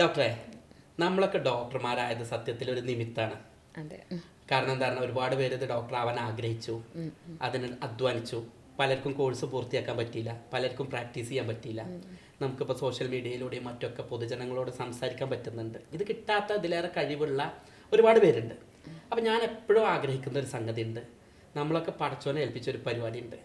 ഡോക്ടറെ നമ്മളൊക്കെ ഡോക്ടർമാരായത് സത്യത്തിൽ ഒരു നിമിത്താണ് കാരണം എന്താണ് ഒരുപാട് പേര് ഇത് ഡോക്ടർ ആവാൻ ആഗ്രഹിച്ചു. അതിന് അധ്വാനിച്ചു. പലർക്കും കോഴ്സ് പൂർത്തിയാക്കാൻ പറ്റിയില്ല. പലർക്കും പ്രാക്ടീസ് ചെയ്യാൻ പറ്റിയില്ല. നമുക്കിപ്പോൾ സോഷ്യൽ മീഡിയയിലൂടെയും മറ്റൊക്കെ പൊതുജനങ്ങളോട് സംസാരിക്കാൻ പറ്റുന്നുണ്ട്. ഇത് കിട്ടാത്ത ഇതിലേറെ കഴിവുള്ള ഒരുപാട് പേരുണ്ട്. അപ്പം ഞാൻ എപ്പോഴും ആഗ്രഹിക്കുന്ന ഒരു സംഗതി ഉണ്ട്. നമ്മളൊക്കെ പടച്ചോനെ ഏൽപ്പിച്ച ഒരു പരിപാടി ഉണ്ട്.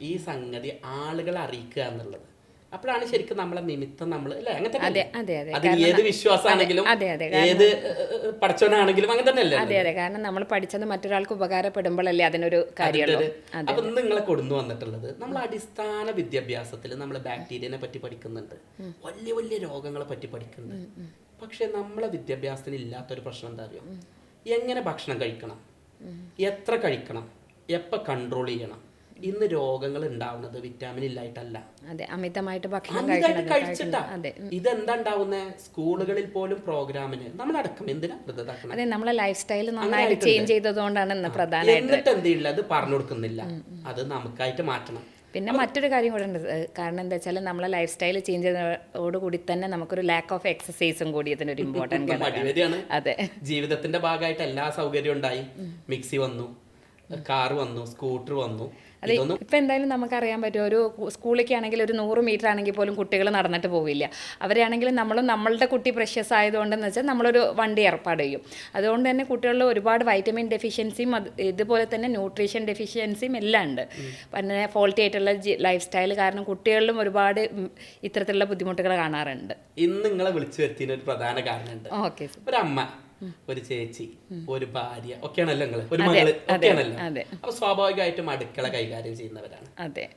ഈ സംഗതി ആളുകളെ അറിയിക്കുക എന്നുള്ളത്. അപ്പോഴാണ് ശരിക്കും നമ്മളെ നിമിത്തം നമ്മൾ അല്ലേ? അങ്ങനെ അതെ, അതെ, അതെ. അത് ഏത് വിശ്വാസമാണെങ്കിലും ഏത് പഠിച്ചവനാണെങ്കിലും അങ്ങനെ അങ്ങനെ തന്നെയല്ലേ അതെ അതെ. കാരണം നമ്മൾ പഠിച്ചത് മറ്റൊരാൾക്ക് ഉപകാരപ്പെടുമ്പോഴല്ലേ അതിനൊരു കാര്യമുള്ളൂ. അപ്പൊ നിങ്ങളെ കൊടുന്നു വന്നിട്ടുള്ളത് നമ്മൾ അടിസ്ഥാന വിദ്യാഭ്യാസത്തിൽ നമ്മൾ ബാക്ടീരിയനെ പറ്റി പഠിക്കുന്നുണ്ട്. വലിയ വലിയ രോഗങ്ങളെ പറ്റി പഠിക്കുന്നുണ്ട്. പക്ഷെ നമ്മളെ വിദ്യാഭ്യാസത്തിന് ഇല്ലാത്തൊരു പ്രശ്നം എന്താ അറിയോ? എങ്ങനെ ഭക്ഷണം കഴിക്കണം? എത്ര കഴിക്കണം? എപ്പോൾ കൺട്രോൾ ചെയ്യണം? ഇന്ന് രോഗങ്ങൾ ഉണ്ടാവുന്നത് വിറ്റാമിൻ ഇല്ലായിട്ടല്ല. അതെ അമിതമായിട്ട് ഭക്ഷണം കഴിച്ചിട്ടാ. ഇതെന്താ ഉണ്ടാവുന്നേ സ്കൂളുകളിൽ പോലും പ്രോഗ്രാമിന് നമ്മളടക്കം എന്തിനാ അതെ നമ്മളെ ലൈഫ് സ്റ്റൈൽ നന്നായിട്ട് ചേഞ്ച് ചെയ്തതുകൊണ്ടാണ് ഇന്ന് പ്രധാനമായിട്ട്. എന്നിട്ട് എന്തില്ല അത് പറഞ്ഞു കൊടുക്കുന്നില്ല. അത് നമുക്കായിട്ട് മാറ്റണം. പിന്നെ മറ്റൊരു കാര്യം കൂടെ ഉണ്ട്. കാരണം എന്താ വെച്ചാൽ നമ്മളെ ലൈഫ് സ്റ്റൈൽ ചേഞ്ച് ചെയ്തതോടുകൂടി തന്നെ നമുക്കൊരു ലാക്ക് ഓഫ് എക്സസൈസും കൂടി ഒരു ഇമ്പോർട്ടന്റ് അതെ. ജീവിതത്തിന്റെ ഭാഗമായിട്ട് എല്ലാ സൗകര്യവും ഉണ്ടായി. മിക്സി വന്നു കാർ വന്നു സ്കൂട്ടർ വന്നു. അതെ ഇപ്പം എന്തായാലും നമുക്കറിയാൻ പറ്റും ഒരു സ്കൂളിലേക്ക് ആണെങ്കിൽ ഒരു നൂറ് മീറ്റർ ആണെങ്കിൽ പോലും കുട്ടികൾ നടന്നിട്ട് പോവില്ല. അവരാണെങ്കിലും നമ്മൾ നമ്മളുടെ കുട്ടി പ്രഷ്യസ് ആയതുകൊണ്ടെന്ന് വെച്ചാൽ നമ്മളൊരു വണ്ടി ഏർപ്പാട് ചെയ്യും. അതുകൊണ്ട് തന്നെ കുട്ടികളിൽ ഒരുപാട് വൈറ്റമിൻ ഡെഫിഷ്യൻസിയും അത് ഇതുപോലെ തന്നെ ന്യൂട്രീഷൻ ഡെഫിഷ്യൻസിയും എല്ലാം ഉണ്ട്. പിന്നെ ഫോൾട്ടി ആയിട്ടുള്ള ലൈഫ് സ്റ്റൈൽ കാരണം കുട്ടികളിലും ഒരുപാട് ഇത്തരത്തിലുള്ള ബുദ്ധിമുട്ടുകൾ കാണാറുണ്ട്. ഇന്ന് നിങ്ങളെ വിളിച്ചു വരുത്തിയ ഒരു പ്രധാന കാരണമുണ്ട് ഓക്കെ ഒരമ്മ. ഒരു ചേച്ചി ഒരു ഭാര്യ ഒക്കെയാണല്ലോ നിങ്ങൾ. ഒരു മകൾ ഒക്കെയാണല്ലോ. അപ്പൊ സ്വാഭാവികമായിട്ടും അടുക്കള കൈകാര്യം ചെയ്യുന്നവരാണ്.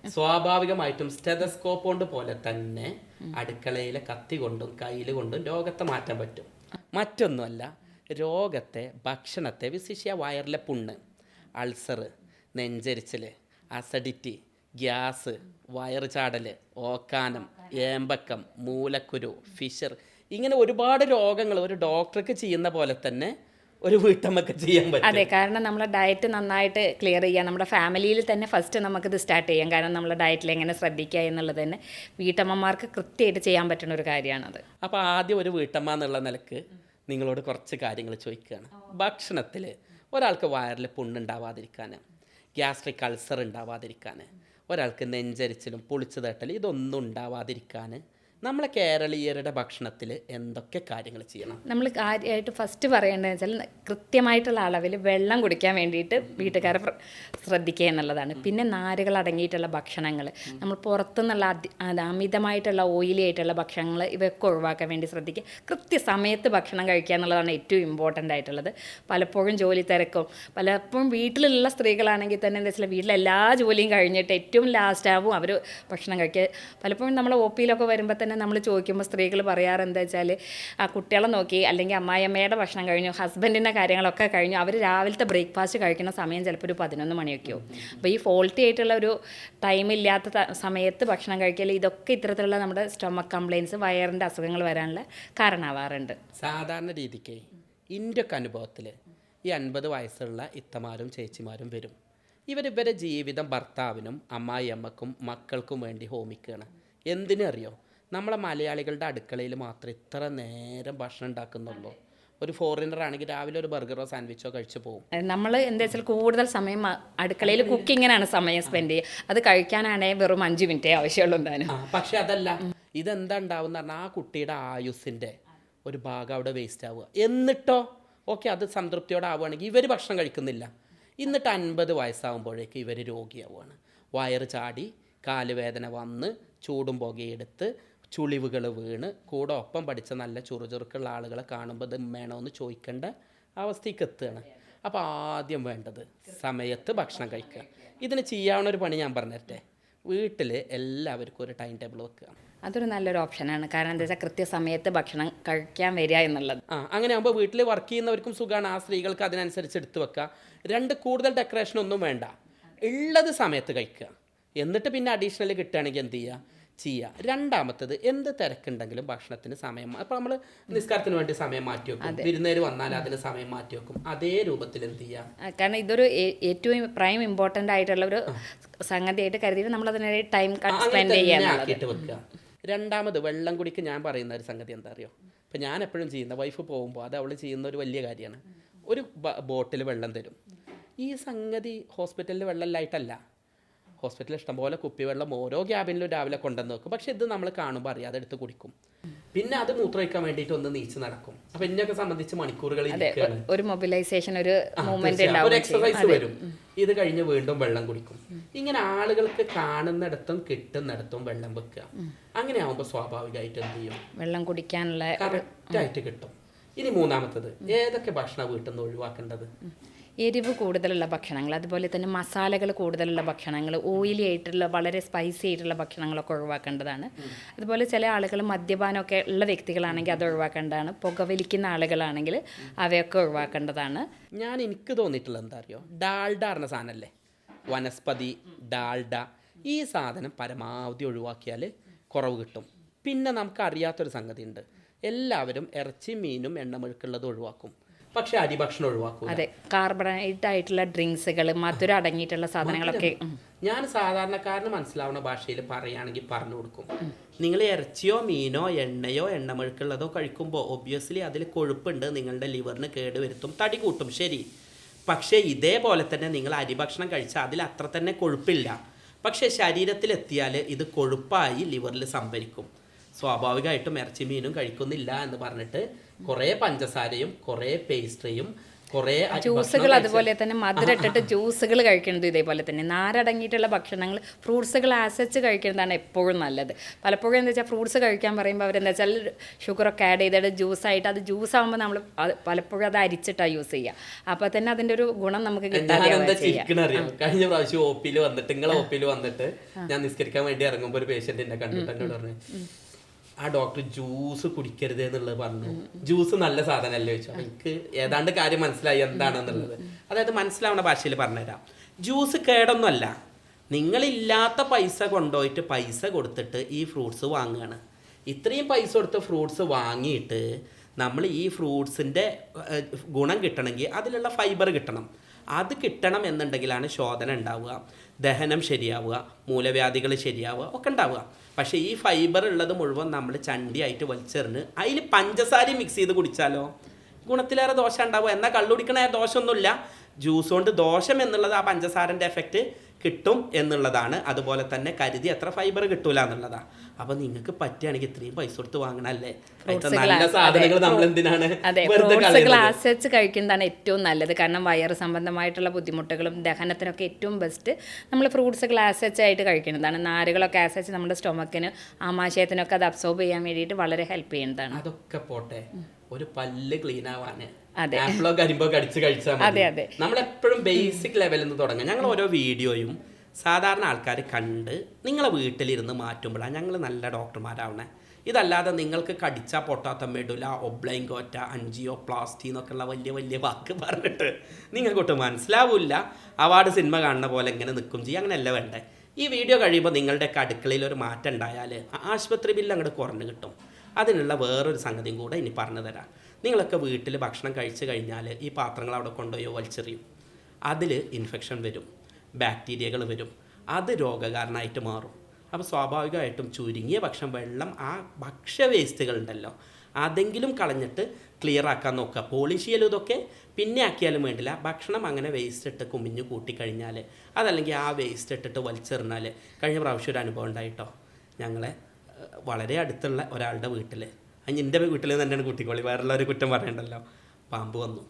സ്വാഭാവികമായിട്ടും സ്റ്റെതസ്കോപ്പ് കൊണ്ട് പോലെ തന്നെ അടുക്കളയിലെ കത്തി കൊണ്ടും കയ്യിൽ കൊണ്ടും രോഗത്തെ മാറ്റാൻ പറ്റും. മറ്റൊന്നുമല്ല രോഗത്തെ ഭക്ഷണത്തെ വിശിഷ്യ വയറിലെ പുണ്ണ് അൾസർ നെഞ്ചരിച്ചിൽ അസഡിറ്റി ഗ്യാസ് വയറ് ചാടൽ ഓക്കാനം ഏമ്പക്കം മൂലക്കുരു ഫിഷർ ഇങ്ങനെ ഒരുപാട് രോഗങ്ങൾ ഒരു ഡോക്ടർക്ക് ചെയ്യുന്ന പോലെ തന്നെ ഒരു വീട്ടമ്മക്ക് ചെയ്യാൻ പറ്റും. അതെ കാരണം നമ്മളെ ഡയറ്റ് നന്നായിട്ട് ക്ലിയർ ചെയ്യാം നമ്മുടെ ഫാമിലിയിൽ തന്നെ ഫസ്റ്റ് നമുക്കിത് സ്റ്റാർട്ട് ചെയ്യാം. കാരണം നമ്മളെ ഡയറ്റിൽ എങ്ങനെ ശ്രദ്ധിക്കുക എന്നുള്ളത് തന്നെ വീട്ടമ്മമാർക്ക് കൃത്യമായിട്ട് ചെയ്യാൻ പറ്റുന്ന ഒരു കാര്യമാണത്. അപ്പോൾ ആദ്യം ഒരു വീട്ടമ്മ എന്നുള്ള നിലയ്ക്ക് നിങ്ങളോട് കുറച്ച് കാര്യങ്ങൾ ചോദിക്കുകയാണ്. ഭക്ഷണത്തിൽ ഒരാൾക്ക് വയറിൽ പുണ്ണുണ്ടാവാതിരിക്കാൻ ഗ്യാസ്ട്രിക് അൾസർ ഉണ്ടാവാതിരിക്കാൻ ഒരാൾക്ക് നെഞ്ചരിച്ചിലും പൊളിച്ചു തട്ടൽ ഇതൊന്നും ഉണ്ടാവാതിരിക്കാൻ നമ്മളെ കേരളീയരുടെ ഭക്ഷണത്തിൽ എന്തൊക്കെ കാര്യങ്ങൾ ചെയ്യണം? നമ്മൾ കാര്യമായിട്ട് ഫസ്റ്റ് പറയേണ്ടതെന്ന് വെച്ചാൽ കൃത്യമായിട്ടുള്ള അളവിൽ വെള്ളം കുടിക്കാൻ വേണ്ടിയിട്ട് വീട്ടുകാരെ ശ്രദ്ധിക്കുക എന്നുള്ളതാണ്. പിന്നെ നാരുകൾ അടങ്ങിയിട്ടുള്ള ഭക്ഷണങ്ങൾ നമ്മൾ പുറത്തുനിന്നുള്ള അമിതമായിട്ടുള്ള ഓയിലി ആയിട്ടുള്ള ഭക്ഷണങ്ങൾ ഇവയൊക്കെ ഒഴിവാക്കാൻ വേണ്ടി ശ്രദ്ധിക്കുക. കൃത്യസമയത്ത് ഭക്ഷണം കഴിക്കുക എന്നുള്ളതാണ് ഏറ്റവും ഇമ്പോർട്ടന്റ് ആയിട്ടുള്ളത്. പലപ്പോഴും ജോലി തിരക്കും. പലപ്പോഴും വീട്ടിലുള്ള സ്ത്രീകളാണെങ്കിൽ തന്നെ എന്താ വെച്ചാൽ വീട്ടിലെ എല്ലാ ജോലിയും കഴിഞ്ഞിട്ട് ഏറ്റവും ലാസ്റ്റ് ആവും അവർ ഭക്ഷണം കഴിക്കുക. പലപ്പോഴും നമ്മൾ ഒ പിയിലൊക്കെ വരുമ്പോൾ തന്നെ നമ്മൾ ചോദിക്കുമ്പോൾ സ്ത്രീകൾ പറയാറ് എന്താ വെച്ചാൽ ആ കുട്ടികളെ നോക്കി അല്ലെങ്കിൽ അമ്മായിയമ്മയുടെ ഭക്ഷണം കഴിഞ്ഞു ഹസ്ബൻഡിന്റെ കാര്യങ്ങളൊക്കെ കഴിഞ്ഞു അവർ രാവിലത്തെ ബ്രേക്ക്ഫാസ്റ്റ് കഴിക്കുന്ന സമയം ചിലപ്പോൾ ഒരു പതിനൊന്ന് മണിയൊക്കെ ആവും അപ്പോൾ ഈ ഫോൾട്ടി ആയിട്ടുള്ള ഒരു ടൈമില്ലാത്ത സമയത്ത് ഭക്ഷണം കഴിക്കൽ ഇതൊക്കെ ഇത്തരത്തിലുള്ള നമ്മുടെ സ്റ്റൊമക് കംപ്ലയിൻസ് വയറിന്റെ അസുഖങ്ങൾ വരാനുള്ള കാരണമാവാറുണ്ട്. സാധാരണ രീതിക്ക് ഇന്റെയൊക്കെ അനുഭവത്തിൽ ഈ അൻപത് വയസ്സുള്ള ഇത്തമാരും ചേച്ചിമാരും വരും. ഇവരിവരെ ജീവിതം ഭർത്താവിനും അമ്മായിയമ്മക്കും മക്കൾക്കും വേണ്ടി ഹോമിക്കുകയാണ്. എന്തിനു അറിയോ നമ്മളെ മലയാളികളുടെ അടുക്കളയിൽ മാത്രം ഇത്ര നേരം ഭക്ഷണം ഉണ്ടാക്കുന്നുള്ളൂ. ഒരു ഫോറിനർ ആണെങ്കിൽ രാവിലെ ഒരു ബർഗറോ സാൻഡ്വിച്ചോ കഴിച്ചു പോകും നമ്മൾ എന്താ വെച്ചാൽ കൂടുതൽ സമയം അടുക്കളയിൽ കുക്കിങ്ങിനാണ് സമയം സ്പെൻഡ് ചെയ്യുക. അത് കഴിക്കാനാണെങ്കിൽ വെറും അഞ്ച് മിനിറ്റേ ആവശ്യമുള്ളൂ എന്തായാലും. പക്ഷെ അതല്ല ഇതെന്താ ഉണ്ടാവുന്ന പറഞ്ഞാൽ ആ കുട്ടിയുടെ ആയുസിന്റെ ഒരു ഭാഗം അവിടെ വേസ്റ്റ് ആവുക. എന്നിട്ടോ? ഓക്കെ അത് സംതൃപ്തിയോടെ ആവുകയാണെങ്കിൽ ഇവർ ഭക്ഷണം കഴിക്കുന്നില്ല. എന്നിട്ട് അൻപത് വയസ്സാകുമ്പോഴേക്ക് ഇവർ രോഗിയാവുകയാണ്. വയറ് ചാടി കാലുവേദന വന്ന് ചൂടും പുകയെടുത്ത് ചുളിവുകൾ വീണ് കൂടെ ഒപ്പം പഠിച്ച നല്ല ചുറുചുറുക്കുള്ള ആളുകളെ കാണുമ്പോൾ ഇത് വേണമെന്ന് ചോദിക്കേണ്ട അവസ്ഥയ്ക്ക് എത്തുകയാണ്. അപ്പോൾ ആദ്യം വേണ്ടത് സമയത്ത് ഭക്ഷണം കഴിക്കുക. ഇതിന് ചെയ്യാവുന്ന ഒരു പണി ഞാൻ പറഞ്ഞിട്ടെ വീട്ടിൽ എല്ലാവർക്കും ഒരു ടൈം ടേബിൾ വെക്കുക. അതൊരു നല്ലൊരു ഓപ്ഷനാണ് കാരണം എന്താ വെച്ചാൽ കൃത്യസമയത്ത് ഭക്ഷണം കഴിക്കാൻ വരിക എന്നുള്ളത്. ആ അങ്ങനെ ആകുമ്പോൾ വീട്ടിൽ വർക്ക് ചെയ്യുന്നവർക്കും സുഖമാണ് ആ സ്ത്രീകൾക്ക് അതിനനുസരിച്ച് എടുത്തു വെക്കുക. രണ്ട് കൂടുതൽ ഡെക്കറേഷൻ ഒന്നും വേണ്ട. ഉള്ളത് സമയത്ത് കഴിക്കുക. എന്നിട്ട് പിന്നെ അഡീഷണൽ കിട്ടുകയാണെങ്കിൽ എന്ത് ചെയ്യുക? ചെയ്യുക രണ്ടാമത്തത് എന്ത് തിരക്കുണ്ടെങ്കിലും ഭക്ഷണത്തിന് സമയം അപ്പോൾ നമ്മൾ നിസ്കാരത്തിന് വേണ്ടി സമയം മാറ്റി വെക്കും. വിരുന്നേര് വന്നാൽ അതിന് സമയം മാറ്റി വെക്കും. അതേ രൂപത്തിൽ എന്ത് ചെയ്യുക കാരണം ഇതൊരു ഏറ്റവും പ്രൈം ഇമ്പോർട്ടന്റ് ആയിട്ടുള്ള ഒരു സംഗതിയായിട്ട് കരുതിയിട്ട് നമ്മൾ അതിനെ ടൈം സ്പെൻഡ് വെക്കുക. രണ്ടാമത് വെള്ളം കുടിക്ക് ഞാൻ പറയുന്ന ഒരു സംഗതി എന്താ അറിയോ ഇപ്പം ഞാൻ എപ്പോഴും ചെയ്യുന്ന വൈഫ് പോകുമ്പോൾ അത് അവൾ ചെയ്യുന്ന ഒരു വലിയ കാര്യമാണ്. ഒരു ബോട്ടിൽ വെള്ളം തരും. ഈ സംഗതി ഹോസ്പിറ്റലിൽ വെള്ളമില്ലായിട്ടല്ല. ഹോസ്പിറ്റലിൽ ഇഷ്ടംപോലെ കുപ്പിവെള്ളം ഓരോ ക്യാബിനിലും രാവിലെ കൊണ്ടുവന്ന് വെക്കും. പക്ഷെ ഇത് നമ്മൾ കാണുമ്പോൾ അറിയാതെ എടുത്ത് കുടിക്കും. പിന്നെ അത് മൂത്രമൊഴിക്കാൻ വേണ്ടിയിട്ട് ഒന്ന് നീച്ച് നടക്കും. അപ്പൊ എന്നെയൊക്കെ സംബന്ധിച്ച് മണിക്കൂറുകൾ ഒരു മൊബിലൈസേഷൻ ഒരു. ഒരു എക്സസൈസ് വരും. ഇത് കഴിഞ്ഞ് വീണ്ടും വെള്ളം കുടിക്കും. ഇങ്ങനെ ആളുകൾക്ക് കാണുന്നിടത്തും കിട്ടുന്നിടത്തും വെള്ളം വെക്കുക. അങ്ങനെ ആവുമ്പോൾ സ്വാഭാവികമായിട്ട് എന്ത് ചെയ്യും? വെള്ളം കുടിക്കാനുള്ള കറക്റ്റ് ആയിട്ട് കിട്ടും. ഇനി മൂന്നാമത്തത് ഏതൊക്കെ ഭക്ഷണം വീട്ടിൽ നിന്ന് ഒഴിവാക്കേണ്ടത്? എരിവ് കൂടുതലുള്ള ഭക്ഷണങ്ങൾ അതുപോലെ തന്നെ മസാലകൾ കൂടുതലുള്ള ഭക്ഷണങ്ങൾ ഓയിലി ആയിട്ടുള്ള വളരെ സ്പൈസി ആയിട്ടുള്ള ഭക്ഷണങ്ങളൊക്കെ ഒഴിവാക്കേണ്ടതാണ്. അതുപോലെ ചില ആളുകൾ മദ്യപാനമൊക്കെ ഉള്ള വ്യക്തികളാണെങ്കിൽ അത് ഒഴിവാക്കേണ്ടതാണ്. പുകവലിക്കുന്ന ആളുകളാണെങ്കിൽ അവയൊക്കെ ഒഴിവാക്കേണ്ടതാണ്. ഞാൻ എനിക്ക് തോന്നിയിട്ടുള്ളത് എന്താ അറിയോ? ഡാൾഡ പറഞ്ഞ സാധനമല്ലേ വനസ്പതി ഡാൾഡ ഈ സാധനം പരമാവധി ഒഴിവാക്കിയാൽ കുറവ് കിട്ടും. പിന്നെ നമുക്ക് അറിയാത്തൊരു സംഗതി ഉണ്ട് എല്ലാവരും ഇറച്ചി മീനും എണ്ണമെഴുക്കുള്ളത് ഒഴിവാക്കും. പക്ഷെ അരിഭക്ഷണം ഒഴിവാക്കും അതെ കാർബണേറ്റ് ആയിട്ടുള്ള ഡ്രിങ്ക്സുകൾ മധുരം അടങ്ങിയിട്ടുള്ള സാധനങ്ങളൊക്കെ. ഞാൻ സാധാരണക്കാരന് മനസ്സിലാവുന്ന ഭാഷയിൽ പറയുകയാണെങ്കിൽ പറഞ്ഞു കൊടുക്കും. നിങ്ങൾ ഇറച്ചിയോ മീനോ എണ്ണയോ എണ്ണമെഴുക്കുള്ളതോ കഴിക്കുമ്പോൾ ഒബ്വിയസ്ലി അതിൽ കൊഴുപ്പുണ്ട് നിങ്ങളുടെ ലിവറിന് കേട് വരുത്തും തടി കൂട്ടും ശരി. പക്ഷേ ഇതേപോലെ തന്നെ നിങ്ങൾ അരിഭക്ഷണം കഴിച്ചാൽ അതിൽ അത്ര തന്നെ കൊഴുപ്പില്ല. പക്ഷേ ശരീരത്തിലെത്തിയാൽ ഇത് കൊഴുപ്പായി ലിവറിൽ സംഭരിക്കും. സ്വാഭാവികമായിട്ടും ഇറച്ചി മീനും കഴിക്കുന്നില്ല എന്ന് പറഞ്ഞിട്ട് കുറേ പഞ്ചസാരയും കുറേ പേസ്ട്രിയും കുറേ ജ്യൂസുകൾ അതുപോലെ തന്നെ മധുരം ഇട്ടിട്ട് ജ്യൂസുകൾ കഴിക്കുന്നത് ഇതേപോലെ തന്നെ. നാരടങ്ങിയിട്ടുള്ള ഭക്ഷണങ്ങൾ ഫ്രൂട്ട്സുകൾ ആസച്ച് കഴിക്കുന്നതാണ് എപ്പോഴും നല്ലത്. പലപ്പോഴും എന്താ വെച്ചാൽ ഫ്രൂട്ട്സ് കഴിക്കാൻ പറയുമ്പോൾ അവരെന്താ വെച്ചാൽ ഷുഗറൊക്കെ ആഡ് ചെയ്തിട്ട് ജ്യൂസായിട്ട് അത് ജ്യൂസ് ആകുമ്പോൾ നമ്മൾ പലപ്പോഴും അത് അരിച്ചിട്ടാണ് യൂസ് ചെയ്യുക അപ്പോൾ തന്നെ അതിന്റെ ഒരു ഗുണം നമുക്ക് കഴിഞ്ഞ പ്രാവശ്യം ഒ പിയിൽ വന്നിട്ട് നിങ്ങളെ ഒ പിയിൽ വന്നിട്ട് ഞാൻ നിസ്കരിക്കാൻ വേണ്ടി ഇറങ്ങുമ്പോൾ ഒരു പേഷ്യന്റ് കണ്ടിട്ട് എന്നോട് പറഞ്ഞു ആ ഡോക്ടർ ജ്യൂസ് കുടിക്കരുത് എന്നുള്ളത് പറഞ്ഞു. ജ്യൂസ് നല്ല സാധനമല്ലേ ചോദിച്ചു. എനിക്ക് ഏതാണ്ട് കാര്യം മനസ്സിലായി എന്താണെന്നുള്ളത്. അതായത് മനസ്സിലാവുന്ന ഭാഷയിൽ പറഞ്ഞുതരാം. ജ്യൂസ് കേടൊന്നുമല്ല. നിങ്ങളില്ലാത്ത പൈസ കൊണ്ടുപോയിട്ട് പൈസ കൊടുത്തിട്ട് ഈ ഫ്രൂട്ട്സ് വാങ്ങുകയാണ്. ഇത്രയും പൈസ കൊടുത്ത് ഫ്രൂട്ട്സ് വാങ്ങിയിട്ട് നമ്മൾ ഈ ഫ്രൂട്ട്സിന്റെ ഗുണം കിട്ടണമെങ്കിൽ അതിലുള്ള ഫൈബർ കിട്ടണം. അത് കിട്ടണം എന്നുണ്ടെങ്കിലാണ് ശോധന ഉണ്ടാവുക. ദഹനം ശരിയാവുക. മൂലവ്യാധികൾ ശരിയാവുക. ഒക്കെ ഉണ്ടാവുക. പക്ഷേ ഈ ഫൈബർ ഉള്ളത് മുഴുവൻ നമ്മൾ ചണ്ടിയായിട്ട് വലിച്ചെറിഞ്ഞ് അതിൽ പഞ്ചസാര മിക്സ് ചെയ്ത് കുടിച്ചാലോ? ഗുണത്തിലേറെ ദോഷം ഉണ്ടാവും. എന്നാൽ കള്ളുടിക്കണ ദോഷമൊന്നുമില്ല ജ്യൂസ് കൊണ്ട് ദോഷം എന്നുള്ളത് ആ പഞ്ചസാരന്റെ എഫക്റ്റ് കിട്ടും എന്നുള്ളതാണ്. അതുപോലെ തന്നെ കരുതി എത്ര ഫൈബർ കിട്ടൂല എന്നുള്ളതാണ്. അപ്പൊ നിങ്ങൾക്ക് പറ്റുകയാണെങ്കിൽ ഇത്രയും പൈസ കൊടുത്ത് വാങ്ങണല്ലേ? നല്ല സാധനങ്ങൾ നമ്മൾ എന്തിനാണ്? ഗ്ലാസ് വെച്ച് കഴിക്കുന്നതാണ് ഏറ്റവും നല്ലത്. കാരണം വയറ് സംബന്ധമായിട്ടുള്ള ബുദ്ധിമുട്ടുകളും ദഹനത്തിനൊക്കെ ഏറ്റവും ബെസ്റ്റ് നമ്മൾ ഫ്രൂട്ട്സ് ഗ്ലാസ് വെച്ചായിട്ട് കഴിക്കുന്നതാണ്. നാരുകളൊക്കെ ആസ് വെച്ച് നമ്മുടെ സ്റ്റൊമക്കിന് ആമാശയത്തിനൊക്കെ അത് അബ്സോർബ് ചെയ്യാൻ വേണ്ടിയിട്ട് വളരെ ഹെൽപ്പ് ചെയ്യുന്നതാണ്. അതൊക്കെ പോട്ടെ. ഒരു പല്ല് ക്ലീൻ അതെ. ആപ്പിളോ കരിമ്പോ കടിച്ച് കഴിച്ചാൽ. നമ്മൾ എപ്പോഴും ബേസിക് ലെവലിൽ നിന്ന് തുടങ്ങാം. ഞങ്ങൾ ഓരോ വീഡിയോയും സാധാരണ ആൾക്കാർ കണ്ട് നിങ്ങളെ വീട്ടിലിരുന്ന് മാറ്റുമ്പോഴാണ് ഞങ്ങൾ നല്ല ഡോക്ടർമാരാവണേ. ഇതല്ലാതെ നിങ്ങൾക്ക് കടിച്ചാൽ പൊട്ടാത്ത മെഡുല ഒബ്ലൈങ്കോറ്റ അഞ്ചിയോ പ്ലാസ്റ്റി എന്നൊക്കെയുള്ള വലിയ വലിയ വാക്ക് പറഞ്ഞിട്ട് നിങ്ങൾക്കൊട്ട് മനസ്സിലാവില്ല. അവാർഡ് സിനിമ കാണുന്ന പോലെ ഇങ്ങനെ നിൽക്കും ചെയ്യും. അങ്ങനെയല്ല വേണ്ടേ. ഈ വീഡിയോ കഴിയുമ്പോൾ നിങ്ങളുടെ അടുക്കളയിൽ ഒരു മാറ്റം ഉണ്ടായാൽ ആശുപത്രി ബില്ല് അങ്ങോട്ട് കുറഞ്ഞു കിട്ടും. അതിനുള്ള വേറൊരു സംഗതിയും കൂടെ ഇനി പറഞ്ഞു തരാം. നിങ്ങളൊക്കെ വീട്ടിൽ ഭക്ഷണം കഴിച്ചു കഴിഞ്ഞാൽ ഈ പാത്രങ്ങൾ അവിടെ കൊണ്ടുപോയോ വലിച്ചെറിയും. അതിൽ ഇൻഫെക്ഷൻ വരും ബാക്ടീരിയകൾ വരും അത് രോഗകാരനായിട്ട് മാറും. അപ്പോൾ സ്വാഭാവികമായിട്ടും ചുരുങ്ങിയ ഭക്ഷണം വെള്ളം ആ ഭക്ഷ്യ വേസ്റ്റുകൾ ഉണ്ടല്ലോ അതെങ്കിലും കളഞ്ഞിട്ട് ക്ലിയർ ആക്കാൻ നോക്കുക. പോളിഷ് ചെയ്യലും ഇതൊക്കെ പിന്നെ ആക്കിയാലും വേണ്ടില്ല. ഭക്ഷണം അങ്ങനെ വേസ്റ്റ് ഇട്ട് കുമിഞ്ഞു കൂട്ടിക്കഴിഞ്ഞാൽ അതല്ലെങ്കിൽ ആ വേസ്റ്റ് ഇട്ടിട്ട് വലിച്ചെറിഞ്ഞാൽ കഴിഞ്ഞ പ്രാവശ്യം ഒരു അനുഭവം ഉണ്ടായിട്ടോ ഞങ്ങളെ വളരെ അടുത്തുള്ള ഒരാളുടെ വീട്ടിൽ അതിന് എന്റെ വീട്ടിൽ നിന്ന് തന്നെയാണ് വേറുള്ള ഒരു കുറ്റം പറയണ്ടല്ലോ. പാമ്പ് വന്നു.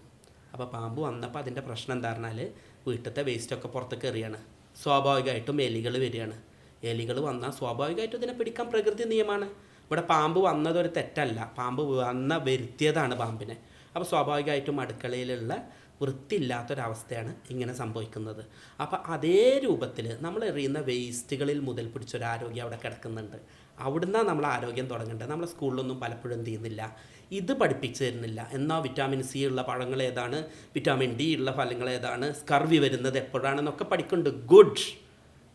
അപ്പോൾ പാമ്പ് വന്നപ്പോൾ അതിന്റെ പ്രശ്നം എന്താ പറഞ്ഞാൽ വീട്ടിലത്തെ വേസ്റ്റൊക്കെ പുറത്തേക്ക് എറിയാണ്. സ്വാഭാവികമായിട്ടും എലികൾ വരികയാണ്. എലികൾ വന്നാൽ സ്വാഭാവികമായിട്ടും ഇതിനെ പിടിക്കാൻ പ്രകൃതി നിയമമാണ്. ഇവിടെ പാമ്പ് വന്നതൊരു തെറ്റല്ല. പാമ്പ് വന്ന വരുത്തിയതാണ് പാമ്പിനെ. അപ്പോൾ സ്വാഭാവികമായിട്ടും അടുക്കളയിലുള്ള വൃത്തിയില്ലാത്തൊരവസ്ഥയാണ് ഇങ്ങനെ സംഭവിക്കുന്നത്. അപ്പോൾ അതേ രൂപത്തിൽ നമ്മൾ എറിയുന്ന വേസ്റ്റുകളിൽ മുതൽ പിടിച്ചൊരു ആരോഗ്യം അവിടെ കിടക്കുന്നുണ്ട്. അവിടുന്ന് നമ്മൾ ആരോഗ്യം തുടങ്ങേണ്ടത്. നമ്മളെ സ്കൂളിലൊന്നും പലപ്പോഴും എന്ത് ചെയ്യുന്നില്ല. ഇത് പഠിപ്പിച്ചു തരുന്നില്ല. എന്നാൽ വിറ്റാമിൻ സി ഉള്ള പഴങ്ങൾ ഏതാണ്? വിറ്റാമിൻ ഡി ഉള്ള ഫലങ്ങൾ ഏതാണ്? സ്കർവി വരുന്നത് എപ്പോഴാണെന്നൊക്കെ പഠിക്കുന്നുണ്ട്. ഗുഡ്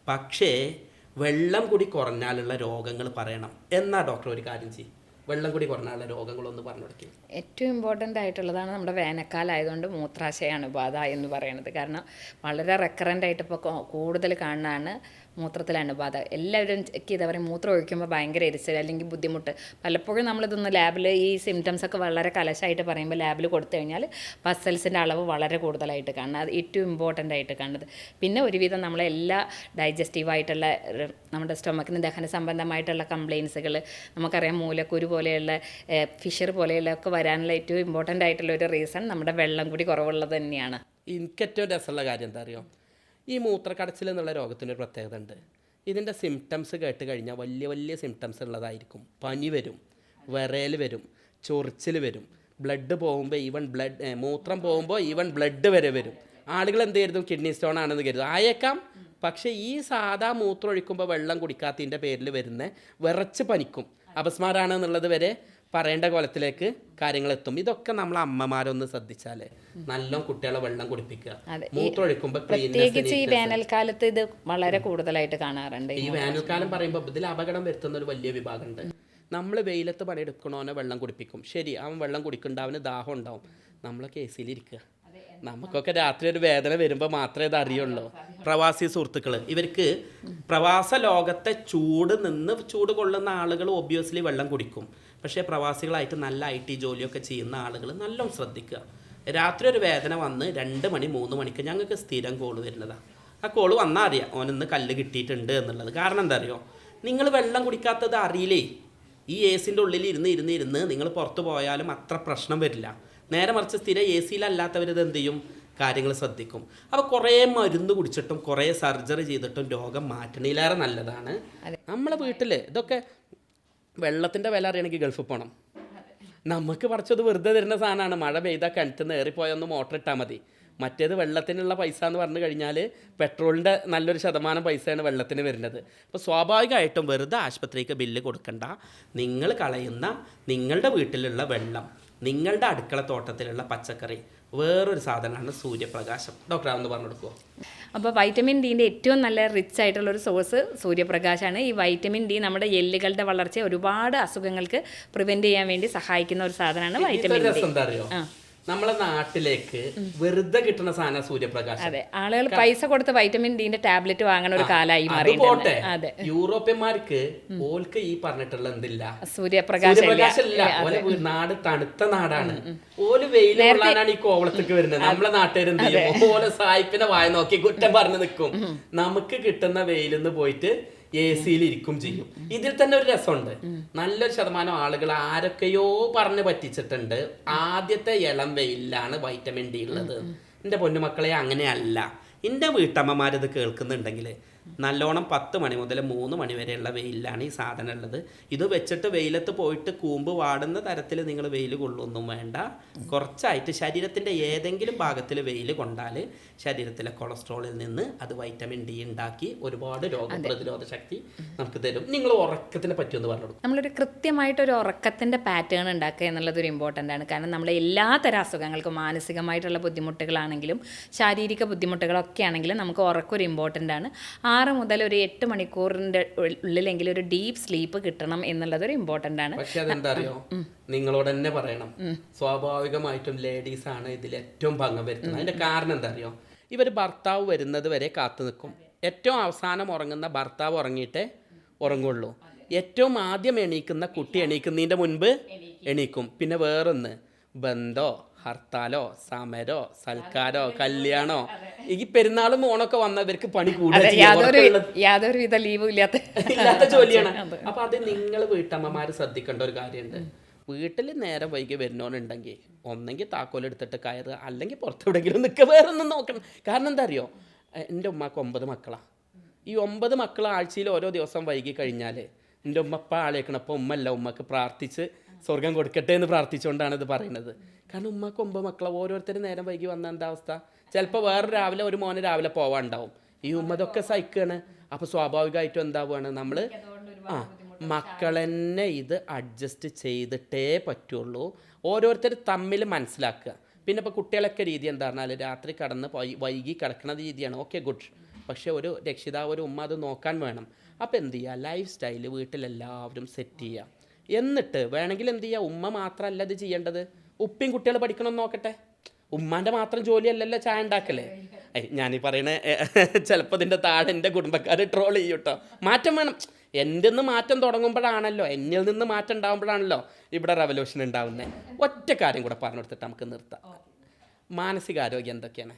പക്ഷേ വെള്ളം കൂടി കുറഞ്ഞാലുള്ള രോഗങ്ങൾ പറയണം. എന്നാ ഡോക്ടർ ഒരു കാര്യം ചെയ്യും. വെള്ളം കൂടി കുറഞ്ഞാലുള്ള രോഗങ്ങളൊന്ന് പറഞ്ഞു കൊടുക്കും. ഏറ്റവും ഇമ്പോർട്ടന്റ് ആയിട്ടുള്ളതാണ് നമ്മുടെ വേനൽക്കാലമായതുകൊണ്ട് മൂത്രാശയ അണുബാധ എന്ന് പറയുന്നത്. കാരണം വളരെ റെക്കറന്റ് ആയിട്ട് ഇപ്പോൾ കൂടുതൽ കാണുന്നതാണ് മൂത്രത്തിൽ അണുബാധ എല്ലാവരും ചെക്ക് ചെയ്താൽ പറയും മൂത്രം ഒഴിക്കുമ്പോൾ ഭയങ്കര എരിച്ചിൽ അല്ലെങ്കിൽ ബുദ്ധിമുട്ട്. പലപ്പോഴും നമ്മളിതൊന്ന് ലാബിൽ ഈ സിംറ്റംസ് ഒക്കെ വളരെ കലശമായിട്ട് പറയുമ്പോൾ ലാബിൽ കൊടുത്തു കഴിഞ്ഞാൽ പസൽസിന്റെ അളവ് വളരെ കൂടുതലായിട്ട് കാണുന്നത്. അത് ഏറ്റവും ഇമ്പോർട്ടന്റ് ആയിട്ട് കാണുന്നത്. പിന്നെ ഒരുവിധം നമ്മളെ എല്ലാ ഡൈജസ്റ്റീവായിട്ടുള്ള നമ്മുടെ സ്റ്റൊമക്കിന് ദഹന സംബന്ധമായിട്ടുള്ള കംപ്ലയിൻസുകൾ നമുക്കറിയാം മൂലക്കുരു പോലെയുള്ള ഫിഷർ പോലെയുള്ള ഒക്കെ വരാനുള്ള ഏറ്റവും ഇമ്പോർട്ടന്റ് ആയിട്ടുള്ള ഒരു റീസൺ നമ്മുടെ വെള്ളം കൂടി കുറവുള്ളത് തന്നെയാണ്. എനിക്ക് ഏറ്റവും രസമുള്ള കാര്യം എന്താ അറിയോ? ഈ മൂത്രക്കടച്ചിൽ എന്നുള്ള രോഗത്തിനൊരു പ്രത്യേകത ഉണ്ട് ഇതിന്റെ സിംറ്റംസ് കേട്ട് കഴിഞ്ഞാൽ വലിയ വലിയ സിംറ്റംസ് ഉള്ളതായിരിക്കും. പനി വരും വിറയൽ വരും ചൊറിച്ചിൽ വരും. ബ്ലഡ് പോകുമ്പോൾ ഈവൻ ബ്ലഡ് മൂത്രം പോകുമ്പോൾ ഈവൻ ബ്ലഡ് വരെ വരും. ആളുകൾ എന്ത് കരുതും? കിഡ്നി സ്റ്റോൺ ആണെന്ന് കരുതും. ആയേക്കാം. പക്ഷേ ഈ സാധാ മൂത്രം ഒഴിക്കുമ്പോൾ വെള്ളം കുടിക്കാത്തതിന്റെ പേരിൽ വരുന്ന വിറച്ച് പനിക്കും. അപസ്മാരാണെന്നുള്ളത് വരെ പറയേണ്ട കോലത്തിലേക്ക് കാര്യങ്ങൾ എത്തും ഇതൊക്കെ നമ്മൾ അമ്മമാരൊന്ന് ശ്രദ്ധിച്ചാലേ നല്ല കുട്ടികളെ വെള്ളം കുടിപ്പിക്കുക. പ്രത്യേകിച്ച് ഈ വേനൽക്കാലത്ത് ഇത് വളരെ കൂടുതലായിട്ട് കാണാറുണ്ട് ഈ വേനൽക്കാലം പറയുമ്പോൾ ഇതിൽ അപകടം വരുത്തുന്ന ഒരു വലിയ വിഭാഗമുണ്ട്. നമ്മൾ വെയിലത്ത് പണിയെടുക്കണോനെ വെള്ളം കുടിപ്പിക്കും. ശരി അവൻ വെള്ളം അവന് ദാഹം ഉണ്ടാവും. നമ്മളൊക്കെ എ സിയിലിരിക്കുക നമുക്കൊക്കെ രാത്രി ഒരു വേദന വരുമ്പോൾ മാത്രമേ ഇത് അറിയുള്ളൂ. പ്രവാസി സുഹൃത്തുക്കൾ ഇവർക്ക് പ്രവാസ ലോകത്തെ ചൂട് നിന്ന് ചൂട് കൊള്ളുന്ന ആളുകൾ ഒബ്വിയസ്ലി വെള്ളം കുടിക്കും. പക്ഷേ പ്രവാസികളായിട്ട് നല്ല ഐ ടി ജോലിയൊക്കെ ചെയ്യുന്ന ആളുകൾ നല്ലോണം ശ്രദ്ധിക്കുക. രാത്രി ഒരു വേദന വന്ന് രണ്ട് മണി മൂന്ന് മണിക്ക് ഞങ്ങൾക്ക് സ്ഥിരം കോൾ വരുന്നതാണ് ആ കോൾ വന്നാൽ അറിയാം ഓനിന്ന് കല്ല് കിട്ടിയിട്ടുണ്ട് എന്നുള്ളത്. കാരണം എന്താ അറിയോ? നിങ്ങൾ വെള്ളം കുടിക്കാത്തത് അറിയില്ലേ? ഈ എ സിന്റെ ഉള്ളിൽ ഇരുന്ന് ഇരുന്ന് ഇരുന്ന് നിങ്ങൾ പുറത്ത് പോയാലും അത്ര പ്രശ്നം വരില്ല. നേരെ മറിച്ച് സ്ഥിരം എ സിയിലല്ലാത്തവരിത് എന്ത് ചെയ്യും? കാര്യങ്ങൾ ശ്രദ്ധിക്കും. അപ്പോൾ കുറേ മരുന്ന് കുടിച്ചിട്ടും കുറേ സർജറി ചെയ്തിട്ടും രോഗം മാറ്റണയിലേറെ നല്ലതാണ്. നമ്മളെ വീട്ടിൽ ഇതൊക്കെ വെള്ളത്തിന്റെ വില അറിയണമെങ്കിൽ ഗൾഫിൽ പോകണം നമുക്ക് പറിച്ചത് വെറുതെ തരുന്ന സാധനമാണ്. മഴ പെയ്താൽ കിണറ്റിൽ നിന്ന് ഏറിപ്പോയൊന്ന് മോട്ടർ ഇട്ടാൽ മതി. മറ്റേത് വെള്ളത്തിനുള്ള പൈസ എന്ന് പറഞ്ഞു കഴിഞ്ഞാൽ പെട്രോളിന്റെ നല്ലൊരു ശതമാനം പൈസയാണ് വെള്ളത്തിന് വരുന്നത്. അപ്പോൾ സ്വാഭാവികമായിട്ടും വെറുതെ ആശുപത്രിക്ക് ബില്ല് കൊടുക്കണ്ട. നിങ്ങൾ കളയുന്ന നിങ്ങളുടെ വീട്ടിലുള്ള വെള്ളം നിങ്ങളുടെ അടുക്കള തോട്ടത്തിലുള്ള പച്ചക്കറി വേറൊരു സാധനമാണ് സൂര്യപ്രകാശം. ഡോക്ടർ അതൊന്ന് പറഞ്ഞു കൊടുക്കുമോ അപ്പോൾ വൈറ്റമിൻ ഡീന്റെ ഏറ്റവും നല്ല റിച്ച് ആയിട്ടുള്ള ഒരു സോഴ്സ് സൂര്യപ്രകാശമാണ് ഈ വൈറ്റമിൻ ഡി നമ്മുടെ എല്ലുകളുടെ വളർച്ചയെ ഒരുപാട് അസുഖങ്ങൾക്ക് പ്രിവെന്റ് ചെയ്യാൻ വേണ്ടി സഹായിക്കുന്ന ഒരു സാധനമാണ് വൈറ്റമിൻ ഡി നമ്മളെ നാട്ടിലേക്ക് വെറുതെ കിട്ടുന്ന സാധനം സൂര്യപ്രകാശം. അതെ ആളുകൾ പൈസ കൊടുത്ത് വൈറ്റമിൻ ഡിന്റെ ടാബ്ലറ്റ് വാങ്ങണ ഒരു കാലായി മാറി പോട്ടെ. അതെ. യൂറോപ്യന്മാർക്ക് ഓൽക്ക് ഈ പറഞ്ഞിട്ടുള്ള എന്തില്ല? സൂര്യപ്രകാശം. ഓലെ നാട് തണുത്ത നാടാണ്. ഓൽ വെയിൽ കൊള്ളാനാണ് ഈ കോവളത്തേക്ക് വരുന്നത്. നമ്മളെ നാട്ടുകാർ എന്ത് ചെയ്യും? ഓലെ സായിപ്പിനെ വായ നോക്കി കുറ്റം പറഞ്ഞു നിൽക്കും നമുക്ക് കിട്ടുന്ന വെയിലിന്ന് പോയിട്ട് എ സിയിൽ ഇരിക്കും ചെയ്യും ഇതിൽ തന്നെ ഒരു രസമുണ്ട്. നല്ലൊരു ശതമാനം ആളുകൾ ആരൊക്കെയോ പറഞ്ഞ് പറ്റിച്ചിട്ടുണ്ട്. ആദ്യത്തെ ഇളം വെയിലാണ് വൈറ്റമിൻ ഡി ഉള്ളത്. എന്റെ പൊന്നുമക്കളെ അങ്ങനെയല്ല. എന്റെ വീട്ടമ്മമാരിത് കേൾക്കുന്നുണ്ടെങ്കിൽ നല്ലോണം പത്ത് മണി മുതൽ മൂന്ന് മണി വരെയുള്ള വെയിലാണ് ഈ സാധനം ഉള്ളത് ഇത് വെച്ചിട്ട് വെയിലത്ത് പോയിട്ട് കൂമ്പ് വാടുന്ന തരത്തിൽ നിങ്ങൾ വെയിൽ കൊള്ളൊന്നും വേണ്ട. കുറച്ചായിട്ട് ശരീരത്തിന്റെ ഏതെങ്കിലും ഭാഗത്തിൽ വെയിൽ കൊണ്ടാൽ ശരീരത്തിലെ കൊളസ്ട്രോളിൽ നിന്ന് അത് വൈറ്റമിൻ ഡി ഉണ്ടാക്കി ഒരുപാട് രോഗപ്രതിരോധ ശക്തി നമുക്ക് തരും. നിങ്ങൾ ഉറക്കത്തിനെ പറ്റിയൊന്ന് പറഞ്ഞു നമ്മളൊരു കൃത്യമായിട്ട് ഒരു ഉറക്കത്തിന്റെ പാറ്റേൺ ഉണ്ടാക്കുക എന്നുള്ളത് ഒരു ഇമ്പോർട്ടന്റ് ആണ്. കാരണം നമ്മളെ എല്ലാ തരം അസുഖങ്ങൾക്കും മാനസികമായിട്ടുള്ള ബുദ്ധിമുട്ടുകളാണെങ്കിലും ശാരീരിക ബുദ്ധിമുട്ടുകളൊക്കെ ആണെങ്കിലും നമുക്ക് ഉറക്കം ഒരു ഇമ്പോർട്ടന്റ് ആണ്. ആറ് മുതൽ ഒരു എട്ട് മണിക്കൂറിന്റെ ഉള്ളിലെങ്കിലും ഒരു ഡീപ് സ്ലീപ്പ് കിട്ടണം എന്നുള്ളത് ഒരു ഇമ്പോർട്ടന്റ് ആണ്. പക്ഷെ അതെന്താ അറിയോ നിങ്ങളോട് തന്നെ പറയണം. സ്വാഭാവികമായിട്ടും ലേഡീസ് ആണ് ഇതിൽ ഏറ്റവും ഭംഗം വരുന്നത് അതിന്റെ കാരണം എന്താ അറിയോ ഇവർ ഭർത്താവ് വരുന്നത് വരെ കാത്തു നിൽക്കും. ഏറ്റവും അവസാനം ഉറങ്ങുന്ന ഭർത്താവ് ഉറങ്ങിയിട്ടേ ഉറങ്ങുള്ളൂ. ഏറ്റവും ആദ്യം എണീക്കുന്ന കുട്ടി എണീക്കുന്നതിന്റെ മുൻപ് എണീക്കും. പിന്നെ വേറൊന്ന് ബന്ധോ? ഹർത്താലോ സമരോ സൽക്കാരോ കല്യാണോ? ഈ പെരുന്നാളും ഓണൊക്കെ വന്നവർക്ക് പണി യാതൊരു വിധ ലീവും ഇല്ലാത്ത ഇല്ലാത്ത ജോലിയാണ്. അപ്പൊ അത് നിങ്ങൾ വീട്ടമ്മമാര് ശ്രദ്ധിക്കേണ്ട ഒരു കാര്യമുണ്ട്. വീട്ടിൽ നേരം വൈകി വരുന്നവനുണ്ടെങ്കിൽ ഒന്നെങ്കിൽ താക്കോൽ എടുത്തിട്ട് കയറുക അല്ലെങ്കിൽ പുറത്തെവിടെങ്കിലും നിൽക്കുക വേറെ ഒന്നും നോക്കണം. കാരണം എന്താ അറിയോ? എന്റെ ഉമ്മക്ക് ഒമ്പത് മക്കളാണ് ഈ ഒമ്പത് മക്കൾ ആഴ്ചയിൽ ഓരോ ദിവസം വൈകി കഴിഞ്ഞാൽ എന്റെ ഉമ്മ ഇപ്പം ആളേക്കണം. അപ്പോൾ ഉമ്മല്ല ഉമ്മക്ക് പ്രാർത്ഥിച്ച് സ്വർഗം കൊടുക്കട്ടെ എന്ന് പ്രാർത്ഥിച്ചുകൊണ്ടാണ് ഇത് പറയുന്നത്. കാരണം ഉമ്മക്ക് ഒമ്പത് മക്കളെ ഓരോരുത്തരും നേരം വൈകി വന്ന എന്താ അവസ്ഥ? ചിലപ്പോൾ വേറെ രാവിലെ ഒരു മോനെ രാവിലെ പോവാണ്ടാവും. ഈ ഉമ്മതൊക്കെ സഹിക്കുകയാണ് അപ്പോൾ സ്വാഭാവികമായിട്ടും എന്താവുകയാണ് നമ്മൾ ആ മക്കളെന്നെ ഇത് അഡ്ജസ്റ്റ് ചെയ്തിട്ടേ പറ്റുള്ളൂ. ഓരോരുത്തർ തമ്മിൽ മനസ്സിലാക്കുക. പിന്നെ ഇപ്പോൾ കുട്ടികളൊക്കെ രീതി എന്താ പറഞ്ഞാൽ രാത്രി കടന്ന് വൈകി കിടക്കുന്ന രീതിയാണ്. ഓക്കെ ഗുഡ് പക്ഷേ ഒരു രക്ഷിതാവ് ഒരു ഉമ്മ അത് നോക്കാൻ വേണം. അപ്പോൾ എന്ത് ചെയ്യുക ലൈഫ് സ്റ്റൈൽ വീട്ടിലെല്ലാവരും സെറ്റ് ചെയ്യുക എന്നിട്ട് വേണമെങ്കിൽ എന്ത് ചെയ്യുക ഉമ്മ മാത്രമല്ല ഇത് ചെയ്യേണ്ടത്. ഉപ്പയും കുട്ടികൾ പഠിക്കണം നോക്കട്ടെ. ഉമ്മാന്റെ മാത്രം ജോലിയല്ലല്ലോ ചായ ഉണ്ടാക്കല്ലേ ഞാനീ പറയണ ചിലപ്പോൾ ഇതിന്റെ താഴെ എന്റെ കുടുംബക്കാർ ട്രോൾ ചെയ്യും കേട്ടോ മാറ്റം വേണം. എന്റെ നിന്ന് മാറ്റം തുടങ്ങുമ്പോഴാണല്ലോ എന്നിൽ നിന്ന് മാറ്റം ഉണ്ടാകുമ്പോഴാണല്ലോ ഇവിടെ റവല്യൂഷൻ ഉണ്ടാവുന്നത് ഒറ്റ കാര്യം കൂടെ പറഞ്ഞു കൊടുത്തിട്ട് നമുക്ക് നിർത്താം. മാനസികാരോഗ്യം എന്തൊക്കെയാണ്?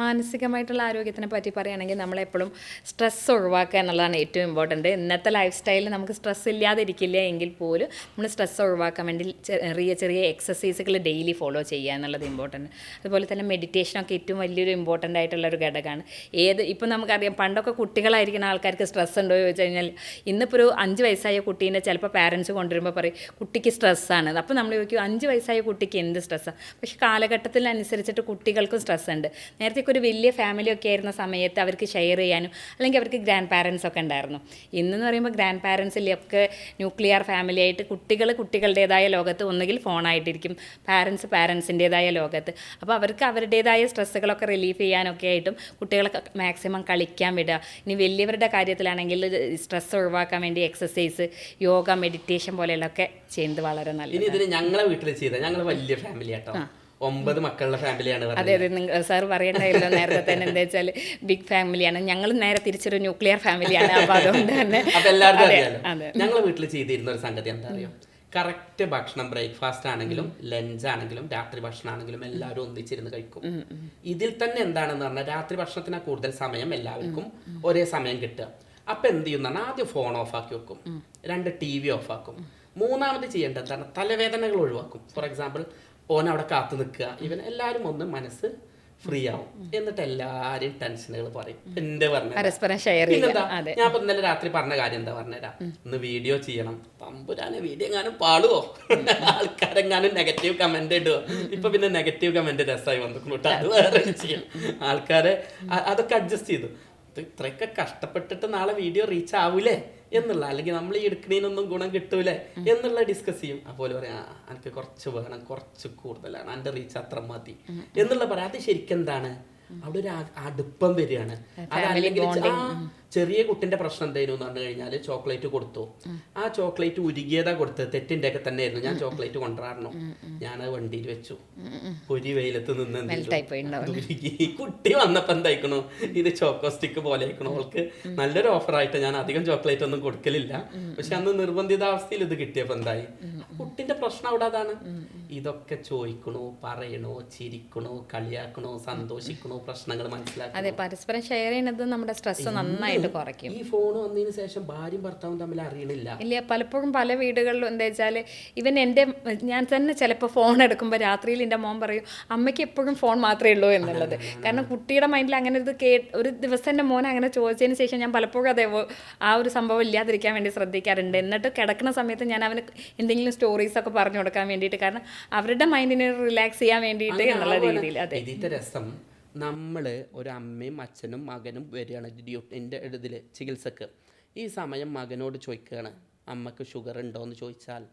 മാനസികമായിട്ടുള്ള ആരോഗ്യത്തിനെ പറ്റി പറയുകയാണെങ്കിൽ നമ്മളെപ്പോഴും സ്ട്രെസ് ഒഴിവാക്കുക എന്നുള്ളതാണ് ഏറ്റവും ഇമ്പോർട്ടന്റ് ഇന്നത്തെ ലൈഫ് സ്റ്റൈലിൽ നമുക്ക് സ്ട്രെസ് ഇല്ലാതെ ഇരിക്കില്ല എങ്കിൽ പോലും നമ്മൾ സ്ട്രെസ് ഒഴിവാക്കാൻ വേണ്ടി ചെറിയ ചെറിയ എക്സസൈസുകൾ ഡെയിലി ഫോളോ ചെയ്യുക എന്നുള്ളത് ഇമ്പോർട്ടന്റ് അതുപോലെ തന്നെ മെഡിറ്റേഷനൊക്കെ ഏറ്റവും വലിയൊരു ഇമ്പോർട്ടന്റ് ആയിട്ടുള്ള ഒരു ഘടകമാണ്. ഏത് ഇപ്പം നമുക്കറിയാം പണ്ടൊക്കെ കുട്ടികളായിരിക്കുന്ന ആൾക്കാർക്ക് സ്ട്രെസ് ഉണ്ടോ എന്ന് ചോദിച്ചു കഴിഞ്ഞാൽ ഇന്നിപ്പോൾ ഒരു അഞ്ച് വയസ്സായ കുട്ടീനെ ചിലപ്പോൾ പാരൻസ് കൊണ്ടുവരുമ്പോൾ പറയും കുട്ടിക്ക് സ്ട്രെസ്സാണ് അപ്പോൾ നമ്മൾ ചോദിക്കും അഞ്ച് വയസ്സായ കുട്ടിക്ക് എന്ത് സ്ട്രെസ്സാണ് പക്ഷേ കാലഘട്ടത്തിനനുസരിച്ചിട്ട് കുട്ടികൾക്കും സ്ട്രെസ് ഉണ്ട്. നേരത്തെ ഒരു വലിയ ഫാമിലി ഒക്കെ ആയിരുന്ന സമയത്ത് അവർക്ക് ഷെയർ ചെയ്യാനും അല്ലെങ്കിൽ അവർക്ക് ഗ്രാൻഡ് പാരൻസ് ഒക്കെ ഉണ്ടായിരുന്നു. ഇന്നെന്ന് പറയുമ്പോൾ ഗ്രാൻഡ് പാരൻസിലൊക്കെ ന്യൂക്ലിയർ ഫാമിലി ആയിട്ട് കുട്ടികൾ കുട്ടികളുടേതായ ലോകത്ത് ഒന്നുകിൽ ഫോണായിട്ടിരിക്കും പാരൻസ് പാരൻസിന്റേതായ ലോകത്ത്. അപ്പോൾ അവർക്ക് അവരുടേതായ സ്ട്രെസ്സുകളൊക്കെ റിലീഫ് ചെയ്യാനൊക്കെ ആയിട്ടും കുട്ടികളൊക്കെ മാക്സിമം കളിക്കാൻ വിടുക. ഇനി വലിയവരുടെ കാര്യത്തിലാണെങ്കിൽ സ്ട്രെസ് ഒഴിവാക്കാൻ വേണ്ടി എക്സസൈസ് യോഗ മെഡിറ്റേഷൻ പോലെയുള്ളതൊക്കെ ചെയ്യുന്നത് വളരെ നല്ല ഞങ്ങളെ വീട്ടിൽ ചെയ്ത ഞങ്ങൾ വലിയ ഫാമിലി ആട്ടോ. ഒമ്പത് മക്കളുടെ ഫാമിലിയാണ് അതെ അതെ നിങ്ങൾ സാർ പറയണ്ടായിരുന്നു നേരത്തെ തന്നെ. എന്താ വെച്ചാൽ ബിഗ് ഫാമിലിയാണ്. ഞങ്ങൾ നേരെ തിരിച്ചൊരു ന്യൂക്ലിയർ ഫാമിലിയാണ്. അപ്പൊ അതുകൊണ്ട് തന്നെ അപ്പൊ എല്ലാവർക്കും അറിയാലോ. അതെ. ഞങ്ങളെ വീട്ടിൽ ചെയ്തിരുന്ന ഒരു സംഗതി എന്താ അറിയോ? കറക്റ്റ് ഭക്ഷണം ബ്രേക്ക്ഫാസ്റ്റ് ആണെങ്കിലും ലഞ്ച് ആണെങ്കിലും രാത്രി ഭക്ഷണം ആണെങ്കിലും എല്ലാവരും ഒന്നിച്ചിരുന്ന് കഴിക്കും. ഇതിൽ തന്നെ എന്താണെന്ന് പറഞ്ഞാൽ രാത്രി ഭക്ഷണത്തിന് കൂടുതൽ സമയം എല്ലാവർക്കും ഒരേ സമയം കിട്ടുക. അപ്പൊ എന്ത് ചെയ്യുന്നതാണ് ആദ്യം ഫോൺ ഓഫ് ആക്കി വെക്കും. രണ്ട് ടി വി ഓഫ് ആക്കും. മൂന്നാമത് ചെയ്യേണ്ടത് എന്താണ്? തലവേദനകൾ ഒഴിവാക്കും. ഫോർ എക്സാമ്പിൾ ഓൻ അവിടെ കാത്തു നിൽക്കുക. ഇവൻ എല്ലാവരും ഒന്ന് മനസ്സ് ഫ്രീ ആവും. എന്നിട്ട് എല്ലാരും ടെൻഷനുകൾ പറയും. എന്റെ പിന്നെന്താ? ഞാൻ ഇപ്പൊ ഇന്നലെ രാത്രി പറഞ്ഞ കാര്യം എന്താ പറഞ്ഞുതരാം? ഇന്ന് വീഡിയോ ചെയ്യണം. തമ്പുരാനെ വീഡിയോ എങ്ങാനും പാടുവോ? ആൾക്കാരെങ്ങാനും നെഗറ്റീവ് കമന്റ് ഇടുവോ? ഇപ്പൊ പിന്നെ നെഗറ്റീവ് കമന്റ് രസമായി വന്നിട്ടുണ്ട് അത് വേറെ ചെയ്യും ആൾക്കാരെ അതൊക്കെ അഡ്ജസ്റ്റ് ചെയ്തു. ഇത്രയൊക്കെ കഷ്ടപ്പെട്ടിട്ട് നാളെ വീഡിയോ റീച്ച് ആവൂലേ? എന്നുള്ള അല്ലെങ്കിൽ നമ്മൾ ഈ എടുക്കണേനൊന്നും ഗുണം കിട്ടൂലേ എന്നുള്ള ഡിസ്കസ് ചെയ്യും. അപ്പോൾ പറയാം "ആ, എനിക്ക് കുറച്ച് വേണം കുറച്ച് കൂടുതലാണ് എന്റെ റീച്ച് അത്ര മതി. എന്നുള്ള പറയാം. അത് ശരിക്കും എന്താണ്? അവിടെ ഒരു അടുപ്പം വരികയാണ്. അതല്ലെങ്കിൽ ചെറിയ കുട്ടിന്റെ പ്രശ്നം എന്തായിരുന്നു എന്ന് പറഞ്ഞു കഴിഞ്ഞാൽ ചോക്ലേറ്റ് കൊടുത്തു. ആ ചോക്ലേറ്റ് ഉരുകിയതാ കൊടുത്തത്. തെറ്റിന്റെ ഒക്കെ തന്നെയായിരുന്നു. ഞാൻ ചോക്ലേറ്റ് കൊണ്ടുവരണം ഞാൻ അത് വണ്ടിയിൽ വെച്ചു. ഒരു വെയിലത്ത് നിന്ന് ഉരുകി. കുട്ടി വന്നപ്പോ എന്തായിക്കണു? ഇത് ചോക്കോ സ്റ്റിക്ക് പോലെ ആയിക്കണു. അവൾക്ക് നല്ലൊരു ഓഫറായിട്ട് ഞാൻ അധികം ചോക്ലേറ്റ് ഒന്നും കൊടുക്കലില്ല. പക്ഷെ അന്ന് നിർബന്ധിതാവസ്ഥയിൽ ഇത് കിട്ടിയപ്പോ എന്തായി? കുട്ടിന്റെ പ്രശ്നം അവിടെ അതാണ്. ഇതൊക്കെ ചോദിക്കണോ പറയണോ ചിരിക്കണോ കളിയാക്കണോ സന്തോഷിക്കണോ പ്രശ്നങ്ങൾ മനസ്സിലാക്കണം? അതെ പരസ്പരം ഷെയർ ചെയ്യുന്നത് നമ്മുടെ സ്ട്രെസ് നന്നായിട്ട് കുറയ്ക്കും. ഈ ഫോൺ വന്നതിന് ശേഷം ഭാര്യയും ഭർത്താവും തമ്മിൽ അറിയണില്ല? ഇല്ല പലപ്പോഴും പല വീടുകളിലും എന്താ വെച്ചാൽ ഇവൻ എന്റെ ഞാൻ തന്നെ ചിലപ്പോൾ ഫോൺ എടുക്കുമ്പോൾ രാത്രിയിൽ എന്റെ മോൻ പറയും അമ്മയ്ക്ക് എപ്പോഴും ഫോൺ മാത്രമേ ഉള്ളൂ എന്നുള്ളത്. കാരണം കുട്ടിയുടെ മൈൻഡിൽ അങ്ങനെ ഇത് കേ ഒരു ദിവസം എന്റെ മോൻ അങ്ങനെ ചോദിച്ചതിന് ശേഷം ഞാൻ പലപ്പോഴും അതേ ആ ഒരു സംഭവം ഇല്ലാതിരിക്കാൻ വേണ്ടി ശ്രദ്ധിക്കാറുണ്ട്. എന്നിട്ട് കിടക്കുന്ന സമയത്ത് ഞാൻ അവന് എന്തെങ്കിലും സ്റ്റോറീസ് ഒക്കെ പറഞ്ഞു കൊടുക്കാൻ വേണ്ടിയിട്ട്. കാരണം അവരുടെ മൈൻഡിനെ റിലാക്സ് ചെയ്യാൻ വേണ്ടിയിട്ട് എന്നുള്ള രീതിയിൽ അതെ. ഇതിന്റെ രസം നമ്മൾ ഒരു അമ്മയും അച്ഛനും മകനും വരികയാണ് ഡ്യൂട്ടിന്റെ ഇതിൽ ചികിത്സക്ക്. ഈ സമയം മകനോട് ചോദിക്കുകയാണ് അമ്മയ്ക്ക് ഷുഗർ ഉണ്ടോ? എന്ന് ചോദിച്ചാൽ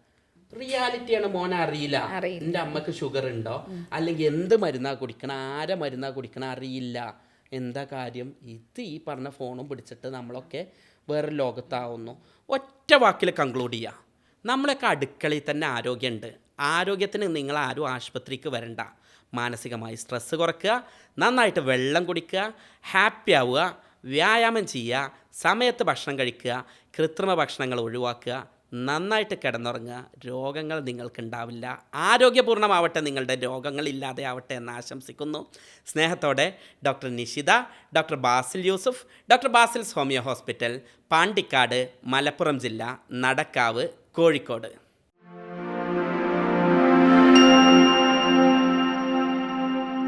റിയാലിറ്റിയാണ് മോൻ അറിയില്ല. എന്റെ അമ്മയ്ക്ക് ഷുഗർ ഉണ്ടോ? അല്ലെങ്കിൽ എന്ത് മരുന്നാ കുടിക്കണം? ആരെ മരുന്നാ കുടിക്കണം? അറിയില്ല. എന്താ കാര്യം? ഇത് ഈ പറഞ്ഞ ഫോണും പിടിച്ചിട്ട് നമ്മളൊക്കെ വേറെ ലോകത്താവുന്നു. ഒറ്റ വാക്കിൽ കൺക്ലൂഡ് ചെയ്യുക നമ്മളൊക്കെ അടുക്കളയിൽ തന്നെ ആരോഗ്യമുണ്ട്. ആരോഗ്യത്തിന് നിങ്ങൾ ആരും ആശുപത്രിക്ക് വരണ്ട. മാനസികമായി സ്ട്രെസ്സ് കുറയ്ക്കുക നന്നായിട്ട് വെള്ളം കുടിക്കുക ഹാപ്പി ആവുക വ്യായാമം ചെയ്യുക സമയത്ത് ഭക്ഷണം കഴിക്കുക കൃത്രിമ ഭക്ഷണങ്ങൾ ഒഴിവാക്കുക നന്നായിട്ട് കിടന്നുറങ്ങുക രോഗങ്ങൾ നിങ്ങൾക്കുണ്ടാവില്ല. ആരോഗ്യപൂർണമാവട്ടെ നിങ്ങളുടെ രോഗങ്ങൾ ഇല്ലാതെ ആവട്ടെ എന്ന് ആശംസിക്കുന്നു. സ്നേഹത്തോടെ doctor Nishitha doctor Basil Yusuf doctor Basil's homeo hospital Pandikkad Malappuram ജില്ല നടക്കാവ് കോഴിക്കോട്.